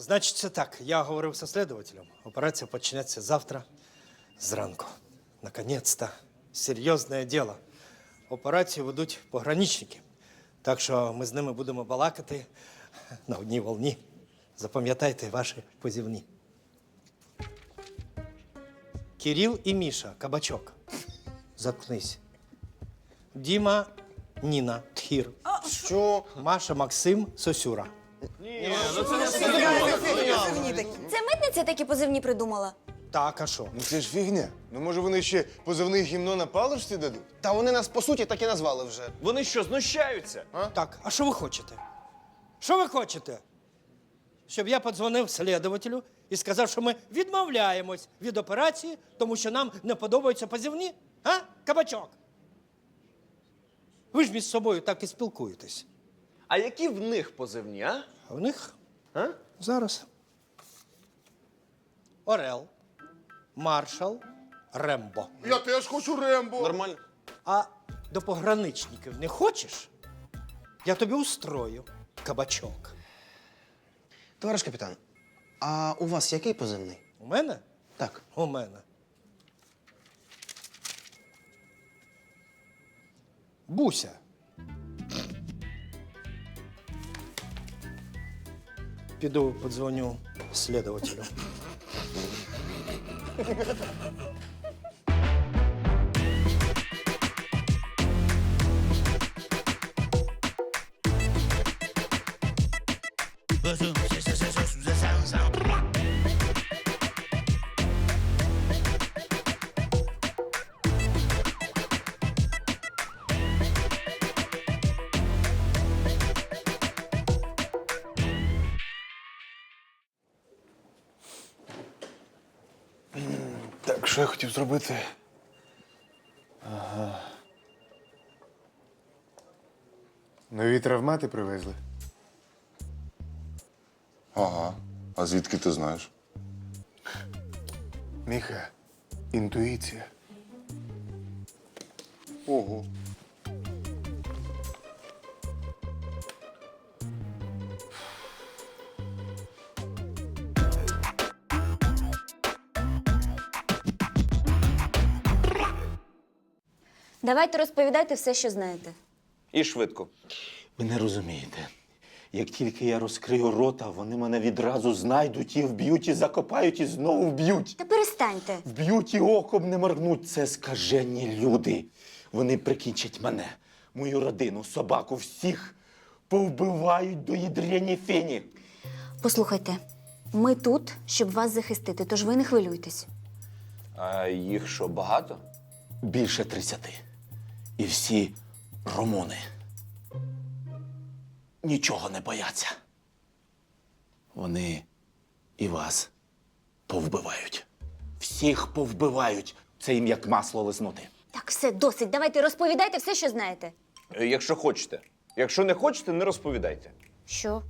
Значить, це так. Я говорив со слідувателем. Операція почнеться завтра зранку. Наконець-то. Серйозне діло. Операцію ведуть пограничники. Так що ми з ними будемо балакати на одній волні. Запам'ятайте ваші позивні. Кирил і Міша, кабачок. Заткнись. Діма, Ніна, Тхір. Що? Маша, Максим, Сосюра. Це митниця такі позивні придумала. Так, а що? Ну це ж фігня. Ну може вони ще позивний гімно на паличці дадуть? Та вони нас по суті так і назвали вже. Вони що, знущаються? Так, а що ви хочете? Що ви хочете? Щоб я подзвонив слідувателю і сказав, що ми відмовляємось від операції, тому що нам не подобаються позивні? А? Кабачок? Ви ж між собою так і спілкуєтесь. А які в них позивні, а? А в них а? зараз Орел, Маршал, Рембо. Я теж хочу Рембо. Нормально. А до пограничників не хочеш? Я тобі устрою кабачок. Товариш капітан, а у вас який позивний? У мене? Так. У мене. Буся. піду подзвоню следователю. Bosom. Хотів зробити? Ага. Нові травмати привезли. Ага. А звідки ти знаєш? Міха, інтуїція. Ого. Давайте розповідайте все, що знаєте. І швидко. Ви не розумієте. Як тільки я розкрию рота, вони мене відразу знайдуть і вб'ють, і закопають, і знову вб'ють. Та перестаньте. Вб'ють і оком не моргнуть. Це скажені люди. Вони прикінчать мене, мою родину, собаку, всіх повбивають до ядрені фені. Послухайте, ми тут, щоб вас захистити, тож ви не хвилюйтесь. А їх що, багато? Більше тридцяти. І всі румуни. Нічого не бояться. Вони і вас повбивають. Всіх повбивають. Це їм як масло лиснути. Так, все, досить. Давайте розповідайте все, що знаєте. Е, Якщо хочете. Якщо не хочете, не розповідайте. Що?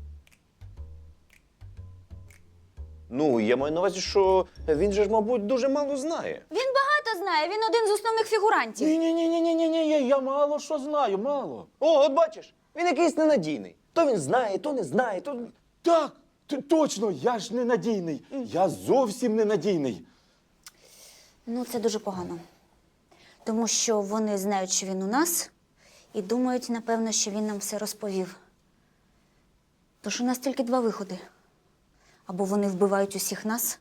Ну, я маю на увазі, що він же ж, мабуть, дуже мало знає. Він багато знає, він один з основних фігурантів. Ні, ні, ні, ні, ні, ні, ні, я мало що знаю, мало. О, от бачиш, він якийсь ненадійний. То він знає, то не знає, то. Так, т- точно, я ж ненадійний. Я зовсім ненадійний. Ну, це дуже погано. Тому що вони знають, що він у нас, і думають, напевно, що він нам все розповів. Тож у нас тільки два виходи: або вони вбивають усіх нас,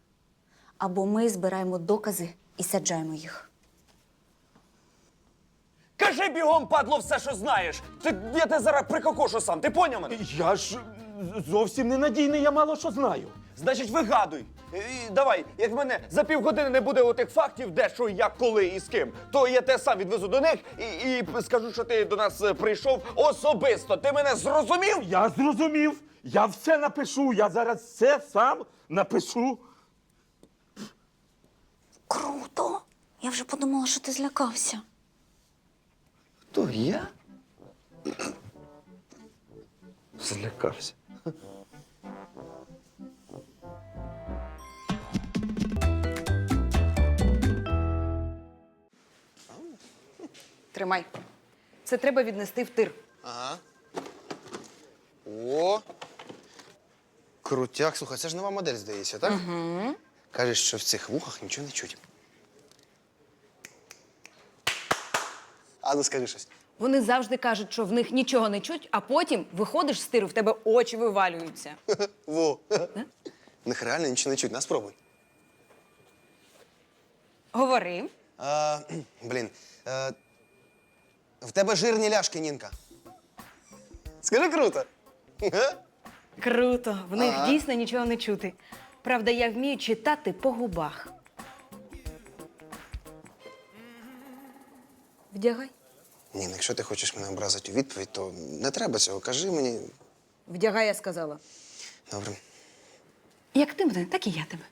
або ми збираємо докази і саджаємо їх. Кажи бігом, падло, все, що знаєш. Ти, я тебе зараз прикокошу сам, ти поняв мене? Я ж зовсім ненадійний, я мало що знаю. Значить, вигадуй. І, давай, як в мене за півгодини не буде отих фактів, де, що, як, коли і з ким, то я тебе сам відвезу до них і, і скажу, що ти до нас е, прийшов особисто. Ти мене зрозумів? Я зрозумів. Я все напишу. Я зараз все сам напишу. Круто! Я вже подумала, що ти злякався. То я? Злякався. Тримай. Це треба віднести в тир. Ага. О. Крутяк, слухай, це ж нова модель, здається, так? Угу. Кажеш, що в цих вухах нічого не чуть. А ну скажи щось. Вони завжди кажуть, що в них нічого не чуть, а потім виходиш з тиру, в тебе очі вивалюються. Во. В них реально нічого не чуть. На, спробуй. Говори. А, блін. е, в тебе жирні ляшки, Нінка. Скажи круто. Га? Круто, в них дійсно нічого не чути. Правда, я вмію читати по губах. Вдягай. Нін, якщо ти хочеш мене образити у відповідь, то не треба цього. Кажи мені. Вдягай, я сказала. Добре. Як ти мене, так і я тебе.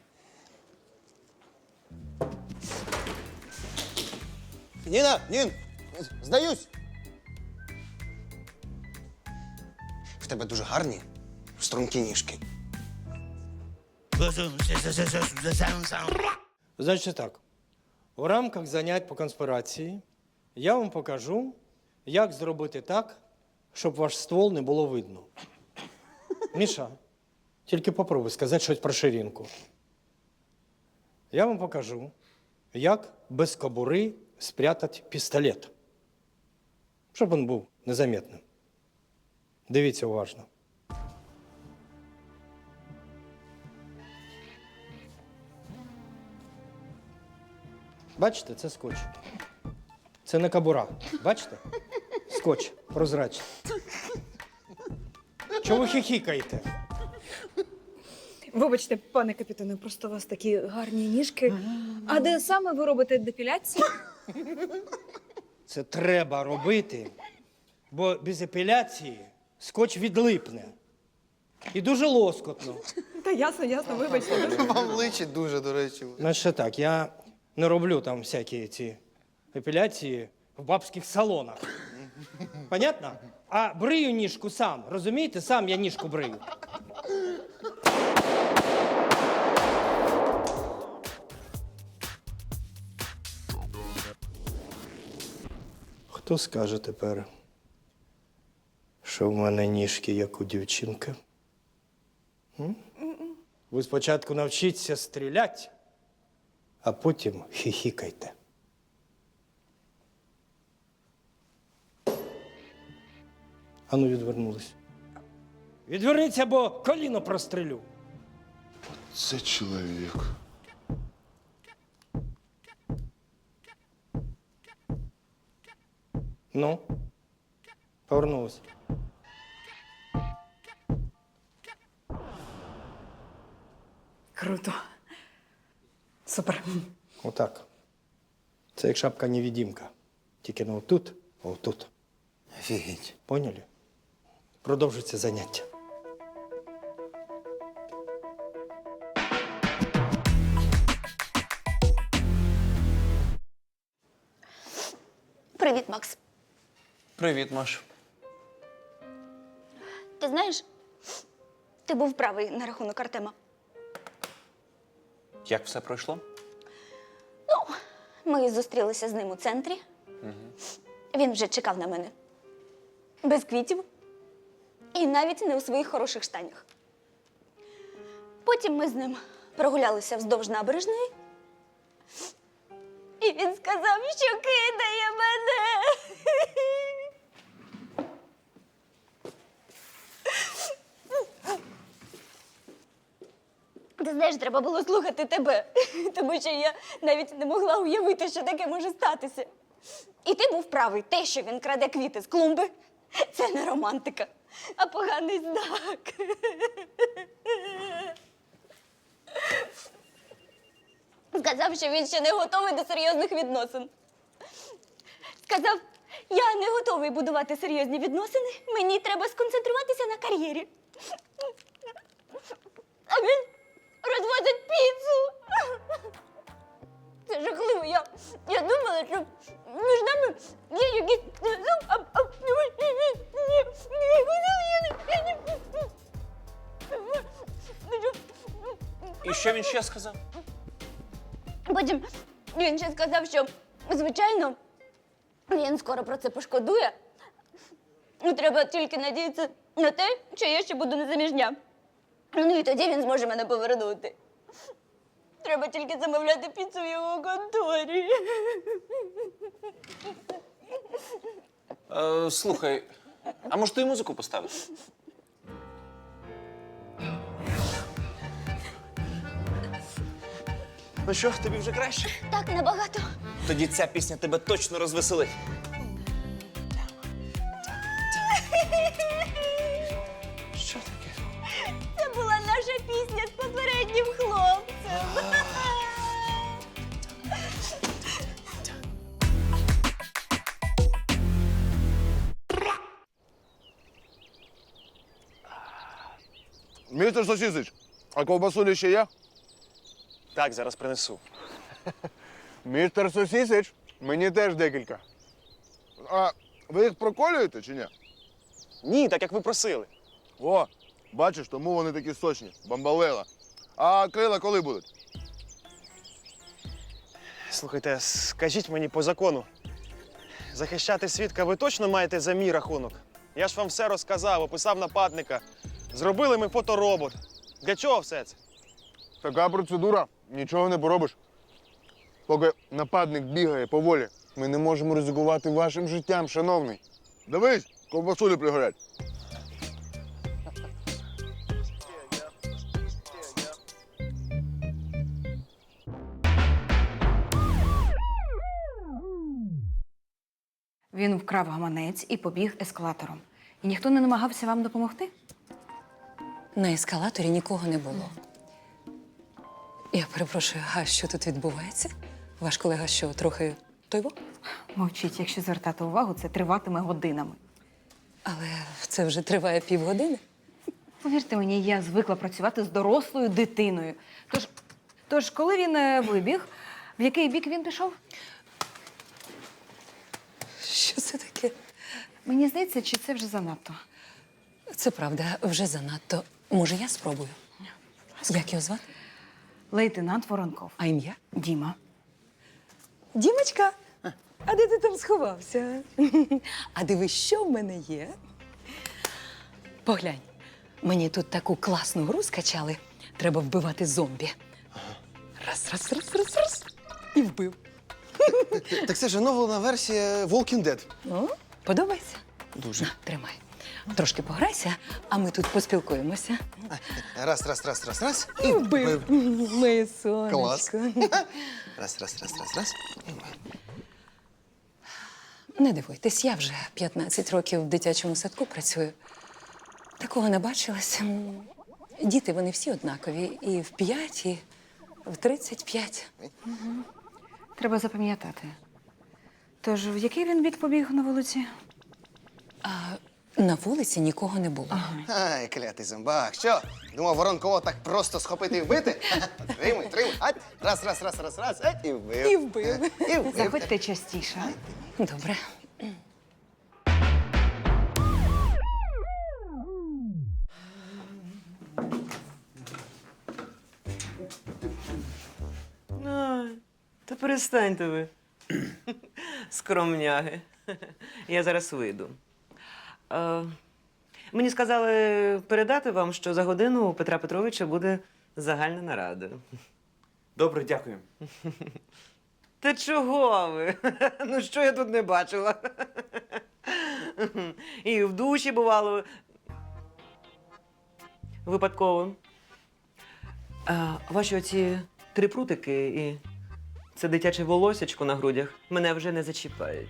Ніна, Нін! Здаюсь! В тебе дуже гарні, стрункі ніжки. Значить так, у рамках занять по конспірації я вам покажу, як зробити так, щоб ваш ствол не було видно. Міша, тільки попробуй сказати щось про ширинку. Я вам покажу, як без кобури спрятати пістолет, щоб він був незаметним. Дивіться уважно. Бачите, це скотч. Це не кабура. Бачите? Скотч прозрачний. Чого ви хихікаєте? Вибачте, пане капітане, просто у вас такі гарні ніжки. А де саме ви робите депіляцію? Це треба робити, бо без епіляції скотч відлипне. І дуже лоскотно. Та ясно, ясно, вибачте. Вам личить дуже, до речі. Значить так, я не роблю там всякі ці епіляції в бабських салонах. Понятно? А брию ніжку сам, розумієте? Сам я ніжку брию. Хто скаже тепер, що в мене ніжки, як у дівчинки? М? Ви спочатку навчіться стріляти, а потім хихікайте. Ану, відвернулись. Відверніться, бо коліно прострелю. Це чоловік. Ну, повернулись. Круто. Супер. Отак. Це як шапка невідімка. Тільки не отут, а отут. Офігеть. Поняли? Продовжується заняття. Привіт, Макс. Привіт, Маш. Ти знаєш, ти був правий на рахунок Артема. Як все пройшло? Ми зустрілися з ним у центрі. Він вже чекав на мене. Без квітів. І навіть не у своїх хороших штанях. Потім ми з ним прогулялися вздовж набережної. І він сказав, що кидає мене. Ти знаєш, треба було слухати тебе, тому що я навіть не могла уявити, що таке може статися. І ти був правий, те, що він краде квіти з клумби, це не романтика, а поганий знак. Сказав, що він ще не готовий до серйозних відносин. Сказав, я не готовий будувати серйозні відносини, мені треба сконцентруватися на кар'єрі. А він розвозить піцу. Це жахливо. Я, я думала, що між нами є якийсь зв'язок, а, а Ну, І що він ще сказав? Потім він ще сказав, що, звичайно, він скоро про це пошкодує. Ну, Треба тільки надіятися на те, що я ще буду незаміжня. Ну і тоді він зможе мене повернути. Треба тільки замовляти піцу в його конторі. Е, слухай, а може ти музику поставиш? Ну що, тобі вже краще? Так набагато. Тоді ця пісня тебе точно розвеселить. Містер Сосісич, а ковбасулі ще є? Так, зараз принесу. Містер Сосісич, мені теж декілька. А ви їх проколюєте чи ні? Ні, так як ви просили. О, бачиш, тому вони такі сочні. Бамбалела. А крила коли будуть? Слухайте, скажіть мені по закону. Захищати свідка ви точно маєте за мій рахунок? Я ж вам все розказав, описав нападника. Зробили ми фоторобот. Для чого все це? Така процедура, нічого не поробиш. Поки нападник бігає поволі, ми не можемо ризикувати вашим життям, шановний. Дивись, ковбасулі пригорять. Він вкрав гаманець і побіг ескалатором. І ніхто не намагався вам допомогти? На ескалаторі нікого не було. Я перепрошую, а що тут відбувається? Ваш колега що, трохи тойво? Мовчіть, якщо звертати увагу, це триватиме годинами. Але це вже триває півгодини. Повірте мені, я звикла працювати з дорослою дитиною. Тож, тож коли він е, вибіг, в який бік він пішов? Що це таке? Мені здається, чи це вже занадто. Це правда, вже занадто. Може, я спробую? Як його звати? Лейтенант Воронков. А ім'я? Діма. Дімочка, а де ти там сховався? А дивись, що в мене є. Поглянь, мені тут таку класну гру скачали. Треба вбивати зомбі. Раз, раз, раз, раз, раз. І вбив. Так це ж оновлена версія Walking Dead. О, подобається? Дуже. На, тримай. Трошки пограйся, а ми тут поспілкуємося. Раз, раз, раз, раз, раз. І вбив. Моє сонечко. Клас. Раз, раз, раз, раз, раз. Не дивуйтесь, я вже 15 років в дитячому садку працюю. Такого не бачилася. Діти, вони всі однакові. І в 5, і в 35. Треба запам'ятати. Тож, в який він бік побіг на вулиці? А на вулиці нікого не було. Ай, клятий зомбак. Що? Думав, воронково так просто схопити і вбити? Тримай, тримай. Ать. Раз, раз, раз, раз, раз. Ать, і вбив. І вбив. І вбив. Заходьте частіше. Добре. Ай, та перестаньте ви. Скромняги. Я зараз вийду. Е, мені сказали передати вам, що за годину у Петра Петровича буде загальна нарада. Добре, дякую. Та чого ви? Ну що я тут не бачила? І в душі бувало. Випадково. А, ваші оці три прутики і це дитяче волосячко на грудях мене вже не зачіпають.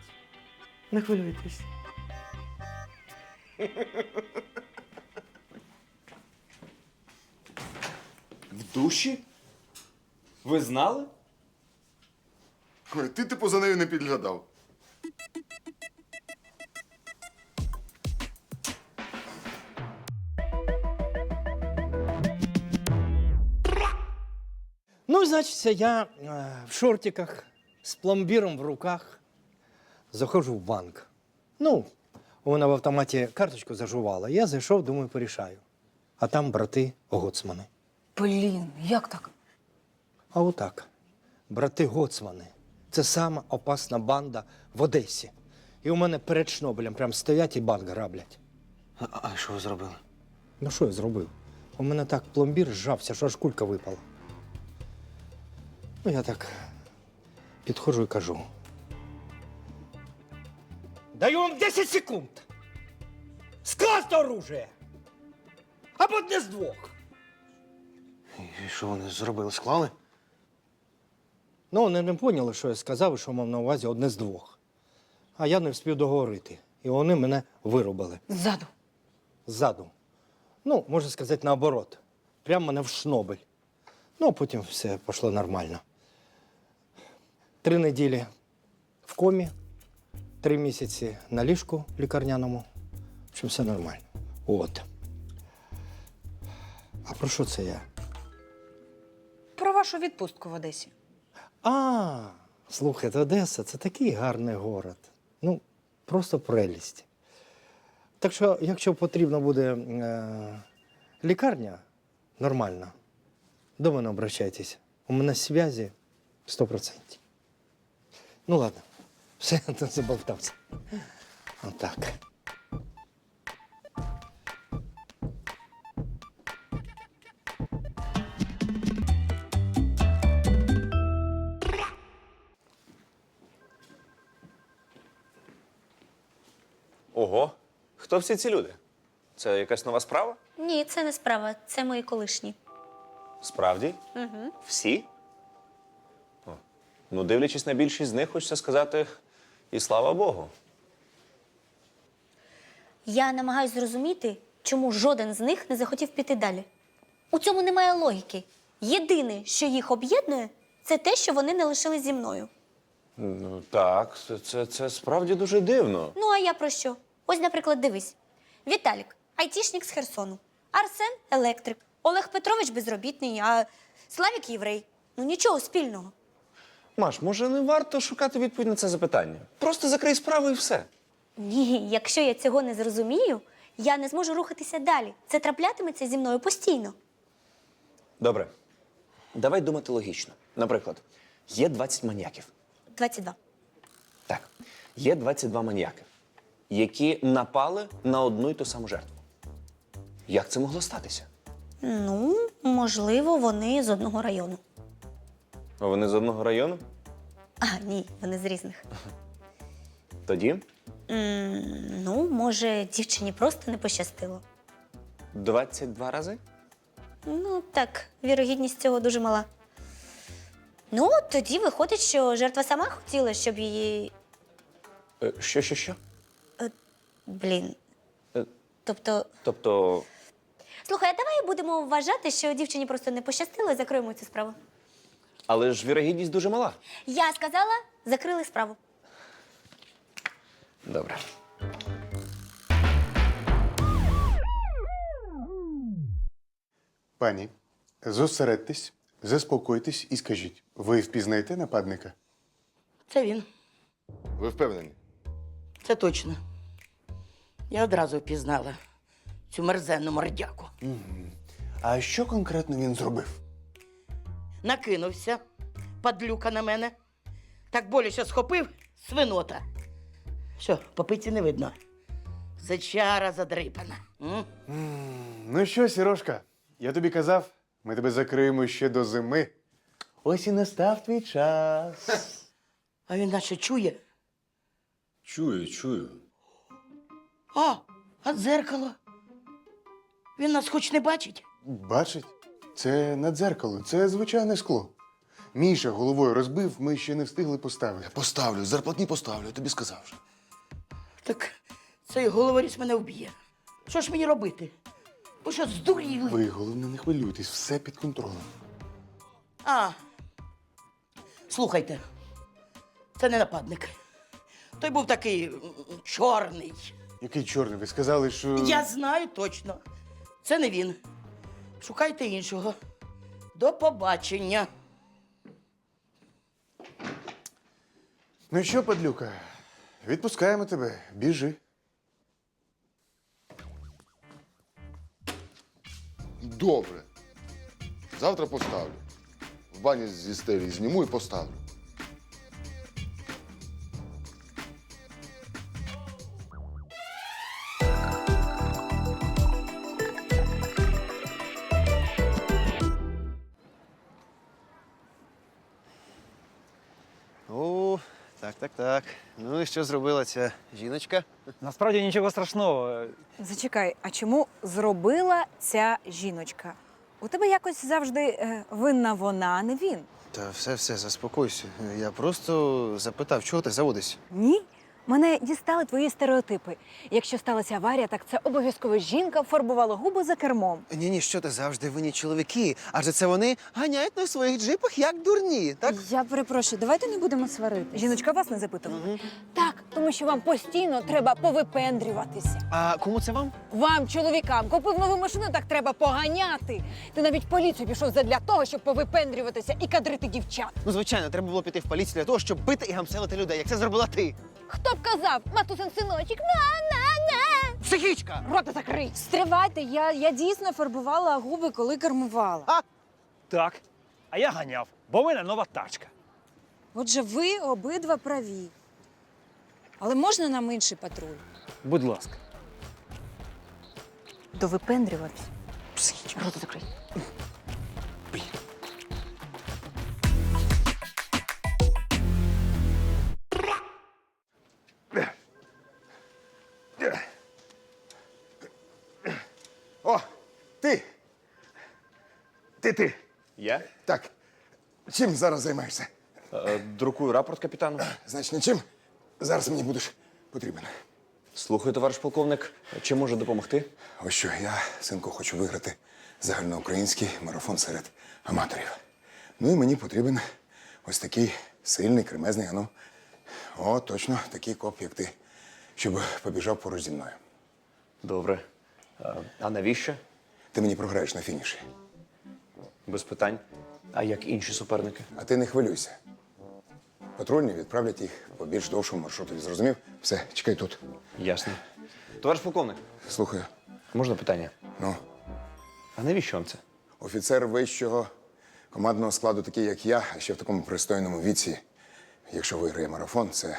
Не хвилюйтесь. В душі? Ви знали? Ой, Ти типу за нею не підглядав. Ну, значить, я е, в шортиках з пломбіром в руках заходжу в банк. Ну, вона в автоматі карточку зажувала. Я зайшов, думаю, порішаю. А там брати Гоцмани. Блін, як так? А отак. Брати Гоцмани. Це сама опасна банда в Одесі. І у мене перед Шнобелем прям стоять і банк граблять. А, а що ви зробили? Ну що я зробив? У мене так пломбір зжався, що аж кулька випала. Ну, я так підходжу і кажу. Даю вам 10 секунд. Скласти оружие! Або одне з двох. І що вони зробили? Склали? Ну, вони не поняли, що я сказав, і що мав на увазі одне з двох. А я не встиг договорити. І вони мене виробили Ззаду. ззаду. Ну, можна сказати, наоборот. Прямо мене в шнобель. Ну, а потім все пішло нормально. Три неділі в комі, три місяці на ліжку лікарняному. В общем, все нормально. От. А про що це я? Про вашу відпустку в Одесі. А, слухайте, Одеса це такий гарний город. Ну, просто прелість. Так що, якщо потрібно буде е, лікарня нормальна, до мене обращайтесь. У мене зв'язі 100%. Ну ладно, все, я тут заболтався. Отак. Ого, хто всі ці люди? Це якась нова справа? Ні, це не справа, це мої колишні. Справді? Угу. Всі? О. Ну, дивлячись на більшість з них, хочеться сказати, і слава Богу. Я намагаюся зрозуміти, чому жоден з них не захотів піти далі. У цьому немає логіки. Єдине, що їх об'єднує, це те, що вони не лишились зі мною. Ну так, це, це, це справді дуже дивно. Ну, а я про що? Ось, наприклад, дивись: Віталік, айтішник з Херсону, Арсен електрик, Олег Петрович безробітний, а Славік єврей. Ну нічого спільного. Маш, може, не варто шукати відповідь на це запитання? Просто закрий справу і все. Ні, якщо я цього не зрозумію, я не зможу рухатися далі. Це траплятиметься зі мною постійно. Добре. Давай думати логічно. Наприклад, є 20 маніяків. 22. Так, є 22 маніяки, які напали на одну й ту саму жертву. Як це могло статися? Ну, можливо, вони з одного району. Вони з одного району? А, ні, вони з різних. Тоді м ну, може, дівчині просто не пощастило. 22 рази? Ну, так, вірогідність цього дуже мала. Ну, тоді виходить, що жертва сама хотіла, щоб її. Е, Що, що, що? Блін. Е. Тобто, Тобто, слухай, а давай будемо вважати, що дівчині просто не пощастило і закриємо цю справу. Але ж вірогідність дуже мала. Я сказала, закрили справу. Добре. Пані, зосередьтесь, заспокойтесь і скажіть, ви впізнаєте нападника? Це він. Ви впевнені? Це точно. Я одразу впізнала цю мерзенну мордяку. А що конкретно він зробив? Накинувся, падлюка на мене. Так боляче схопив свинота. Що, попиці не видно. Зачара задрипана. М? Ну що, Сірошка, я тобі казав, ми тебе закриємо ще до зими. Ось і настав твій час. А він наче чує. Чую, чую. А, а дзеркало. Він нас хоч не бачить. Бачить, це на дзеркало, це звичайне скло. Міша головою розбив, ми ще не встигли поставити. Поставлю, зарплатні поставлю, я тобі сказав вже. Так цей головоріз мене вб'є. Що ж мені робити? Ви що, здуріли? Ви головне не хвилюйтесь, все під контролем. А. Слухайте, це не нападник. Той був такий м, чорний. Який чорний, ви сказали, що. Я знаю точно. Це не він. Шукайте іншого. До побачення. Ну що, падлюка, відпускаємо тебе, біжи. Добре. Завтра поставлю. В бані зі стелі зніму і поставлю. Так, так, так. Ну і що зробила ця жіночка? Насправді нічого страшного. Зачекай, а чому зробила ця жіночка? У тебе якось завжди е, винна вона, а не він. Та все, все, заспокойся. Я просто запитав, чого ти заводишся? Ні. Мене дістали твої стереотипи. Якщо сталася аварія, так це обов'язково жінка фарбувала губи за кермом. Ні, ні, що ти завжди винні чоловіки. Адже це вони ганяють на своїх джипах як дурні, так? Я перепрошую, давайте не будемо сварити. Жіночка вас не запитувала? Так, тому що вам постійно треба повипендрюватися. А кому це вам? Вам, чоловікам, купив нову машину, так треба поганяти. Ти навіть в поліцію пішов задля того, щоб повипендрюватися і кадрити дівчат. Ну, звичайно, треба було піти в поліцію для того, щоб бити і гамселити людей, як це зробила ти. Хто б казав, матусин синочок, на-на-на! Психічка! Рота закрий! Стривайте, я, я дійсно фарбувала губи, коли кермувала. Так. А я ганяв, бо в мене нова тачка. Отже, ви обидва праві. Але можна нам інший патруль? Будь ласка. Довипендрювався. Рота закрий. Ти ти. Я? Так. Чим зараз займаєшся? Е, друкую рапорт капітану. Значить, нічим. Зараз мені будеш потрібен. Слухаю, товариш полковник. Чи може допомогти? Ось що, я, синку, хочу виграти загальноукраїнський марафон серед аматорів. Ну і мені потрібен ось такий сильний, кремезний, ану. О, точно, такий коп, як ти, щоб побіжав поруч зі мною. Добре. Е, А навіщо? Ти мені програєш на фініші. Без питань. А як інші суперники? А ти не хвилюйся. Патрульні відправлять їх по більш довшому маршруту. Зрозумів? Все, чекай тут. Ясно. Товариш полковник, Слухаю. можна питання? Ну, А навіщо вам це? офіцер вищого командного складу, такий, як я, а ще в такому пристойному віці, якщо виграє марафон, це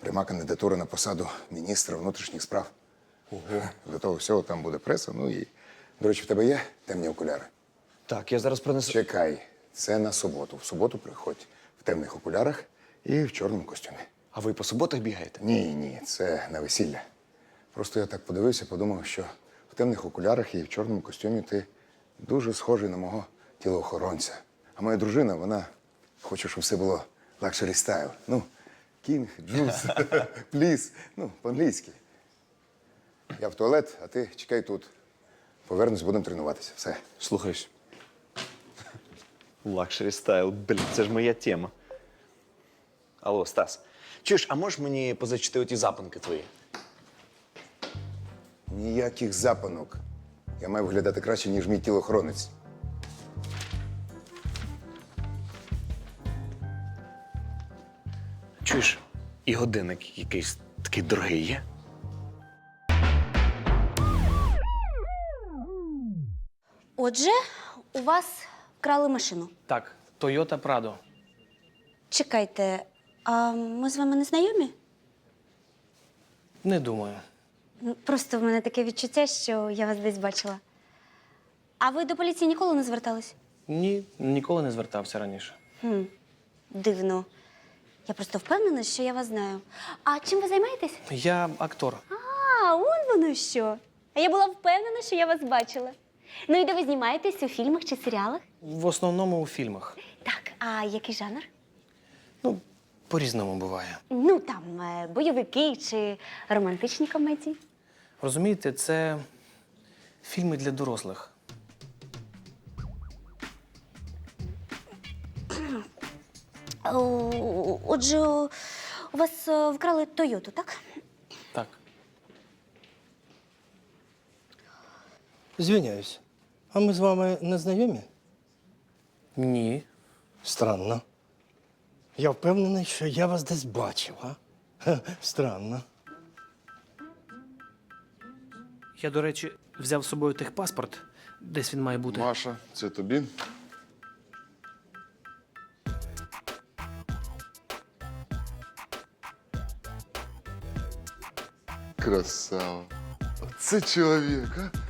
пряма кандидатура на посаду міністра внутрішніх справ. Ого. До того всього там буде преса. Ну і, до речі, в тебе є темні окуляри? Так, я зараз принесу. Чекай, це на суботу. В суботу приходь в темних окулярах і в чорному костюмі. А ви по суботах бігаєте? Ні, ні, це на весілля. Просто я так подивився, подумав, що в темних окулярах і в чорному костюмі ти дуже схожий на мого тілоохоронця. А моя дружина, вона хоче, щоб все було лакшері стайл. Ну, кінг, джуз, пліс, ну, по-англійськи. Я в туалет, а ти чекай тут. Повернусь, будемо тренуватися. Все. Слухаюсь. Лакшері стайл, блін, це ж моя тема. Алло, Стас. Чуєш, а можеш мені позачити оті запанки твої? Ніяких запанок. Я маю виглядати краще, ніж мій тілоохоронець. Чуєш, і годинник якийсь такий дорогий є? Отже, у вас вкрали машину. Так, Toyota Prado. Чекайте, а ми з вами не знайомі? Не думаю. Ну, Просто в мене таке відчуття, що я вас десь бачила. А ви до поліції ніколи не звертались? Ні, ніколи не звертався раніше. Хм, дивно. Я просто впевнена, що я вас знаю. А чим ви займаєтесь? Я актор. А, он воно що. А я була впевнена, що я вас бачила. Ну і де ви знімаєтесь у фільмах чи серіалах? В основному у фільмах. Так, а який жанр? Ну, по-різному буває. Ну там е, бойовики чи романтичні комедії. Розумієте, це фільми для дорослих. О, Отже, у вас е, вкрали Тойоту, так? Так. Звиняюсь. А ми з вами не знайомі? Ні. Странно. Я впевнений, що я вас десь бачив, а? Ха, Странно. Я, до речі, взяв з собою техпаспорт. Десь він має бути. Маша, це тобі. Красава. Це чоловік, а?